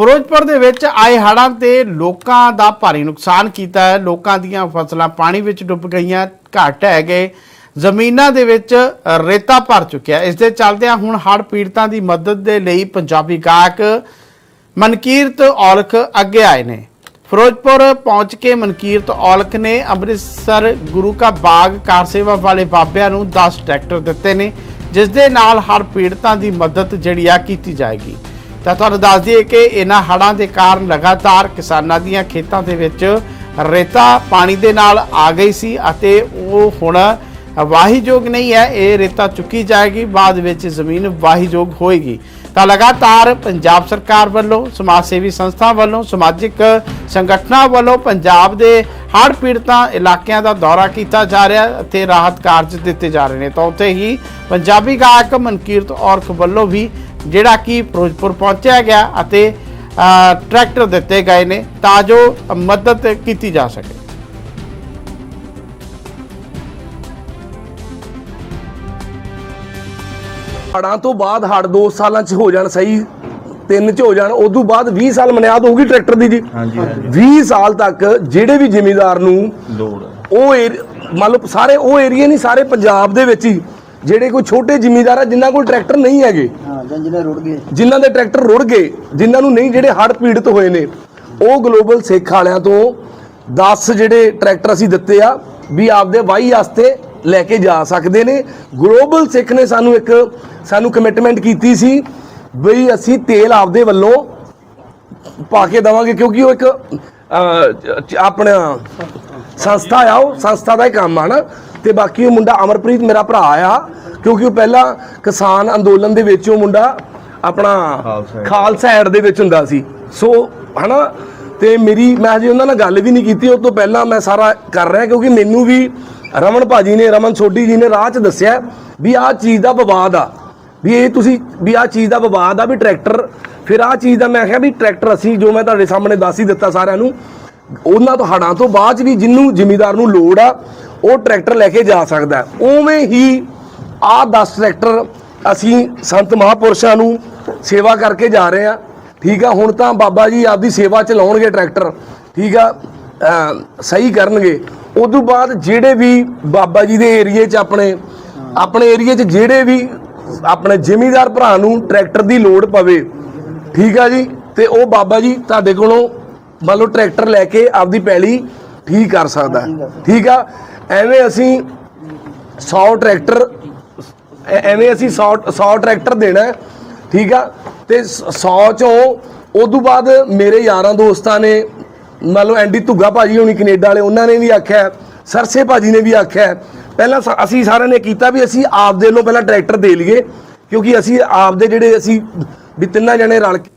ਫਿਰੋਜ਼ਪੁਰ ਦੇ ਵਿੱਚ ਆਏ ਹੜ੍ਹਾਂ ਤੇ ਲੋਕਾਂ ਦਾ ਭਾਰੀ ਨੁਕਸਾਨ ਕੀਤਾ ਹੈ। ਲੋਕਾਂ ਦੀਆਂ ਫਸਲਾਂ ਪਾਣੀ ਵਿੱਚ ਡੁੱਬ ਗਈਆਂ ਘਰ ਢਹਿ ਗਏ। ਜ਼ਮੀਨਾਂ ਦੇ ਵਿੱਚ ਰੇਤਾ ਭਰ ਚੁੱਕਿਆ ਇਸ ਦੇ ਚੱਲਦਿਆਂ ਹੁਣ ਹੜ੍ਹ ਪੀੜਤਾਂ ਦੀ ਮਦਦ ਦੇ ਲਈ ਪੰਜਾਬੀ ਗਾਇਕ ਮਨਕੀਰਤ ਔਲਖ ਅੱਗੇ ਆਏ ਨੇ। ਫਿਰੋਜ਼ਪੁਰ ਪਹੁੰਚ ਕੇ ਮਨਕੀਰਤ ਔਲਖ ਨੇ ਅੰਮ੍ਰਿਤਸਰ ਗੁਰੂ ਕਾ ਬਾਗ ਕਾਰ ਸੇਵਾ ਵਾਲੇ ਬਾਬਿਆਂ ਨੂੰ 10 ਟਰੈਕਟਰ ਦਿੱਤੇ ਨੇ, ਜਿਸ ਦੇ ਨਾਲ ਹੜ੍ਹ ਪੀੜਤਾਂ ਦੀ ਮਦਦ ਜਿਹੜੀ ਆ ਕੀਤੀ ਜਾਏਗੀ। ਤਾਂ ਤੁਹਾਨੂੰ ਦੱਸ ਦਈਏ ਕਿ ਇਹਨਾਂ ਹੜ੍ਹਾਂ ਦੇ ਕਾਰਨ ਲਗਾਤਾਰ ਕਿਸਾਨਾਂ ਦੀਆਂ ਖੇਤਾਂ ਦੇ ਵਿੱਚ ਰੇਤਾ ਪਾਣੀ ਦੇ ਨਾਲ ਆ ਗਈ ਸੀ ਅਤੇ ਉਹ ਹੁਣ ਵਾਹੀਯੋਗ ਨਹੀਂ ਹੈ, ਇਹ ਰੇਤਾ ਚੁੱਕੀ ਜਾਏਗੀ, ਬਾਅਦ ਵਿੱਚ ਜ਼ਮੀਨ ਵਾਹੀਯੋਗ ਹੋਏਗੀ। ਤਾਂ ਲਗਾਤਾਰ ਪੰਜਾਬ ਸਰਕਾਰ ਵੱਲੋਂ, ਸਮਾਜ ਸੇਵੀ ਸੰਸਥਾ ਵੱਲੋਂ, ਸਮਾਜਿਕ ਸੰਗਠਨਾਂ ਵੱਲੋਂ ਪੰਜਾਬ ਦੇ ਹੜ੍ਹ ਪੀੜਤਾਂ ਇਲਾਕਿਆਂ ਦਾ ਦੌਰਾ ਕੀਤਾ ਜਾ ਰਿਹਾ ਅਤੇ ਰਾਹਤ ਕਾਰਜ ਦਿੱਤੇ ਜਾ ਰਹੇ ਨੇ। ਤਾਂ ਉੱਥੇ ਹੀ ਪੰਜਾਬੀ ਗਾਇਕ ਮਨਕੀਰਤ ਔਰਖ ਵੱਲੋਂ ਵੀ ਜਿਹੜਾ ਕਿ ਫਿਰੋਜ਼ਪੁਰ ਪਹੁੰਚਿਆ ਗਿਆ ਅਤੇ ਟਰੈਕਟਰ ਦਿੱਤੇ ਗਏ ਨੇ ਤਾਂ ਜੋ ਮਦਦ ਕੀਤੀ ਜਾ ਸਕੇ। ਹੜਾਂ ਤੋਂ ਬਾਅਦ ਹੜ 2 ਸਾਲਾਂ ਚ ਹੋ ਜਾਣ ਸਹੀ ਤਿੰਨ ਚ ਹੋ ਜਾਣ ਉਦੋਂ ਬਾਅਦ 20 ਸਾਲ ਮਨਿਆਦ ਹੋਊਗੀ ਟਰੈਕਟਰ ਦੀ ਜੀ। ਹਾਂਜੀ ਹਾਂਜੀ। 20 ਸਾਲ ਤੱਕ ਜਿਹੜੇ ਵੀ ਜ਼ਿਮੀਂਦਾਰ ਨੂੰ ਲੋੜ ਉਹ ਏਰ- ਮੰਨ ਲਓ ਸਾਰੇ ਉਹ ਏਰੀਏ ਨਹੀਂ ਸਾਰੇ ਪੰਜਾਬ ਦੇ ਵਿੱਚ ਹੀ ਜਿਹੜੇ ਕੋਈ ਛੋਟੇ ਜ਼ਿਮੀਂਦਾਰ ਆ ਜਿਨ੍ਹਾਂ ਕੋਲ ਟਰੈਕਟਰ ਨਹੀਂ ਹੈਗੇ। ਹਾਂ ਜਿਹਨੇ ਰੁੜ ਗਏ। ਜਿਨ੍ਹਾਂ ਦੇ ਟਰੈਕਟਰ ਰੁੜ ਗਏ ਜਿਨ੍ਹਾਂ ਨੂੰ ਨਹੀਂ ਜਿਹੜੇ ਹੜ੍ਹ ਪੀੜਤ ਹੋਏ ਨੇ ਉਹ ਗਲੋਬਲ ਸਿੱਖ ਵਾਲਿਆਂ ਤੋਂ 10 ਜਿਹੜੇ ਟਰੈਕਟਰ ਅਸੀਂ ਦਿੱਤੇ ਆ ਵੀ ਆਪਦੇ ਵਾਹੀ ਵਾਸਤੇ ਲੈ ਕੇ ਜਾ ਸਕਦੇ ਨੇ। ਗਲੋਬਲ ਸਿੱਖ ਨੇ ਸਾਨੂੰ ਇੱਕ ਸਾਨੂੰ ਕਮਿਟਮੈਂਟ ਕੀਤੀ ਸੀ ਵੀ ਅਸੀਂ ਤੇਲ ਆਪਦੇ ਵੱਲੋਂ ਪਾ ਕੇ ਦਵਾਂਗੇ ਕਿਉਂਕਿ ਉਹ ਇੱਕ ਆਪਣਾ ਸੰਸਥਾ ਆ ਉਹ ਸੰਸਥਾ ਦਾ ਹੀ ਕੰਮ ਆ ਨਾ। ਤੇ ਬਾਕੀ ਉਹ ਮੁੰਡਾ ਅਮਰਪ੍ਰੀਤ ਮੇਰਾ ਭਰਾ ਆ ਕਿਉਂਕਿ ਉਹ ਪਹਿਲਾਂ ਕਿਸਾਨ ਅੰਦੋਲਨ ਦੇ ਵਿੱਚ ਉਹ ਮੁੰਡਾ ਆਪਣਾ ਖਾਲਸਾ ਐਡ। ਦੇ ਵਿੱਚ ਹੁੰਦਾ ਸੀ। ਸੋ ਹਨਾ ਤੇ ਮੇਰੀ ਮੈਂ ਹਜੇ ਉਹਨਾਂ ਨਾਲ ਗੱਲ ਵੀ ਨਹੀਂ ਕੀਤੀ ਉਹ ਤੋਂ ਪਹਿਲਾਂ ਮੈਂ ਸਾਰਾ ਕਰ ਰਿਹਾ ਕਿਉਂਕਿ ਮੈਨੂੰ ਵੀ ਰਮਨ ਭਾਜੀ ਨੇ ਰਮਨ ਸੋਢੀ ਜੀ ਨੇ ਰਾਹ 'ਚ ਦੱਸਿਆ ਵੀ ਆਹ ਚੀਜ਼ ਦਾ ਵਿਵਾਦ ਆ। ਵੀ ਇਹ ਤੁਸੀਂ ਵੀ ਆਹ ਚੀਜ਼ ਦਾ ਵਿਵਾਦ ਆ ਵੀ ਟਰੈਕਟਰ ਫਿਰ ਆਹ ਚੀਜ਼ ਦਾ ਮੈਂ ਕਿਹਾ ਵੀ ਟਰੈਕਟਰ ਅਸੀਂ ਜੋ ਮੈਂ ਤੁਹਾਡੇ ਸਾਹਮਣੇ ਦੱਸ ਹੀ ਦਿੱਤਾ ਸਾਰਿਆਂ ਨੂੰ ਉਹਨਾਂ ਤੋਂ ਹੜਾਂ ਤੋਂ ਬਾਅਦ 'ਚ ਵੀ ਜਿੰਨੂੰ ਜ਼ਿਮੀਦਾਰ ਨੂੰ ਲੋੜ ਆ, ਉਹ ਟਰੈਕਟਰ ਲੈ ਕੇ ਜਾ ਸਕਦਾ ਉਵੇਂ ਹੀ ਆਹ 10 ਟਰੈਕਟਰ ਅਸੀਂ ਸੰਤ ਮਹਾਪੁਰਸ਼ਾਂ ਨੂੰ ਸੇਵਾ ਕਰਕੇ ਜਾ ਰਹੇ ਆ ਠੀਕ ਆ, ਹੁਣ ਤਾਂ ਬਾਬਾ ਜੀ ਆਪਦੀ ਸੇਵਾ ਚ ਲਾਉਣਗੇ ਟਰੈਕਟਰ। ਠੀਕ ਆ ਸਹੀ ਕਰਨਗੇ। ਉਦੋਂ ਬਾਅਦ ਜਿਹੜੇ ਵੀ ਬਾਬਾ ਜੀ ਦੇ ਏਰੀਏ 'ਚ ਆਪਣੇ ਆਪਣੇ ਏਰੀਏ 'ਚ ਜਿਹੜੇ ਵੀ ਆਪਣੇ ਜ਼ਿਮੀਦਾਰ ਭਰਾ ਨੂੰ ਟਰੈਕਟਰ ਦੀ ਲੋੜ ਪਵੇ। ਠੀਕ ਆ ਜੀ, ਤੇ ਉਹ ਬਾਬਾ ਜੀ ਤੁਹਾਡੇ ਕੋਲੋਂ ਮੰਨ ਲਓ ਟਰੈਕਟਰ ਲੈ ਕੇ ਆਪਦੀ ਪੈਲੀ ਠੀਕ ਕਰ ਸਕਦਾ ਹੈ। ਠੀਕ ਆ? ਐਵੇਂ ਅਸੀਂ 100 ਟਰੈਕਟਰ ਐ- ਐਵੇਂ ਅਸੀਂ 100 100 ਟਰੈਕਟਰ ਦੇਣਾ ਹੈ, ਠੀਕ ਆ? ਤੇ 100 ਚੋਂ ਉਦੋਂ ਬਾਅਦ ਮੇਰੇ ਯਾਰਾਂ ਦੋਸਤਾਂ ਨੇ ਮੰਨ ਲਓ ਐਂਡੀ ਧੁੱਗਾ ਭਾਜੀ ਹੋਣੀ ਕੈਨੇਡਾ ਵਾਲੇ ਉਹਨਾਂ ਨੇ ਵੀ ਆਖਿਆ ਸਰਸੇ ਭਾਜੀ ਨੇ ਵੀ ਆਖਿਆ ਪਹਿਲਾਂ ਸ- ਅਸੀਂ ਸਾਰਿਆਂ ਨੇ ਕੀਤਾ ਵੀ ਅਸੀਂ ਆਪਦੇ ਵੱਲੋਂ ਪਹਿਲਾਂ ਟਰੈਕਟਰ ਦੇ ਲਈਏ ਕਿਉਂਕਿ ਅਸੀਂ ਆਪਦੇ ਜਿਹੜੇ ਅਸੀਂ ਵੀ ਤਿੰਨਾਂ ਜਣੇ ਰਲ ਕੇ